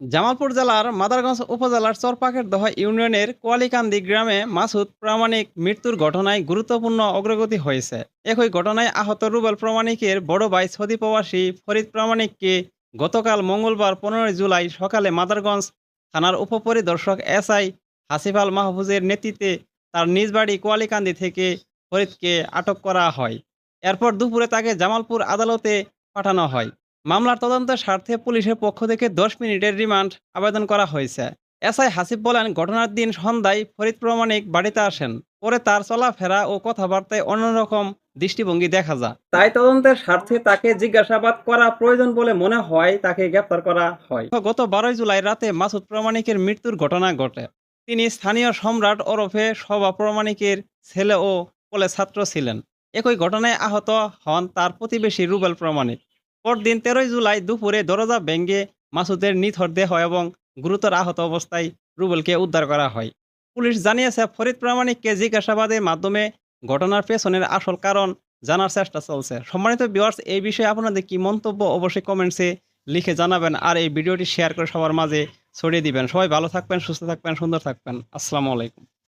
জামালপুর জেলার মাদারগঞ্জ উপজেলার চরপাকের দহা ইউনিয়নের কোয়ালিকান্দি গ্রামে মাসুদ প্রামাণিক মৃত্যুর ঘটনায় গুরুত্বপূর্ণ অগ্রগতি হয়েছে। একই ঘটনায় আহত রুবেল প্রামাণিকের বড় ভাই সৌদি প্রবাসী ফরিদ প্রামাণিককে গতকাল মঙ্গলবার পনেরোই জুলাই সকালে মাদারগঞ্জ থানার উপপরিদর্শক এসআই হাসিফ আল মাহফুজের নেতৃত্বে তার নিজ বাড়ি কোয়ালিকান্দি থেকে ফরিদকে আটক করা হয়। এরপর দুপুরে তাকে জামালপুর আদালতে পাঠানো হয়। মামলার তদন্তের স্বার্থে পুলিশের পক্ষ থেকে দশ মিনিটের রিমান্ড আবেদন করা হয়েছে। এসআই হাসিব বলেন ঘটনার দিন সন্ধ্যায় ফরিদ প্রমাণিক বাড়িতে আসেন। পরে তার চলাফেরা ও কথাবার্তায় অন্যরকম দৃষ্টিভঙ্গি দেখা যায়। তাই তদন্তের স্বার্থে তাকে জিজ্ঞাসাবাদ করা প্রয়োজন বলে মনে হয় তাকে গ্রেপ্তার করা হয়। গত বারোই জুলাই রাতে মাসুদ প্রমাণিকের মৃত্যুর ঘটনা ঘটে। তিনি স্থানীয় সম্রাট ওরফে সভা প্রমাণিকের ছেলে ও কলেজ ছাত্র ছিলেন। একই ঘটনায় আহত হন তার প্রতিবেশী রুবেল প্রমাণিক। পরদিন তেরোই জুলাই দুপুরে দরজা ভেঙ্গে মাসুদের নিথর দেহ এবং গুরুতর আহত অবস্থায় রুবেলকে উদ্ধার করা হয়। পুলিশ জানিয়েছে, ফরিদ প্রামাণিককে জিজ্ঞাসাবাদের মাধ্যমে ঘটনার পেছনের আসল কারণ জানার চেষ্টা চলছে। সম্মানিত ভিউয়ার্স এই বিষয়ে আপনাদের কি মন্তব্য অবশ্যই কমেন্টসে লিখে জানাবেন আর এই ভিডিওটি শেয়ার করে সবার মাঝে ছড়িয়ে দিবেন। সবাই ভালো থাকবেন, সুস্থ থাকবেন, সুন্দর থাকবেন। আসসালামু আলাইকুম।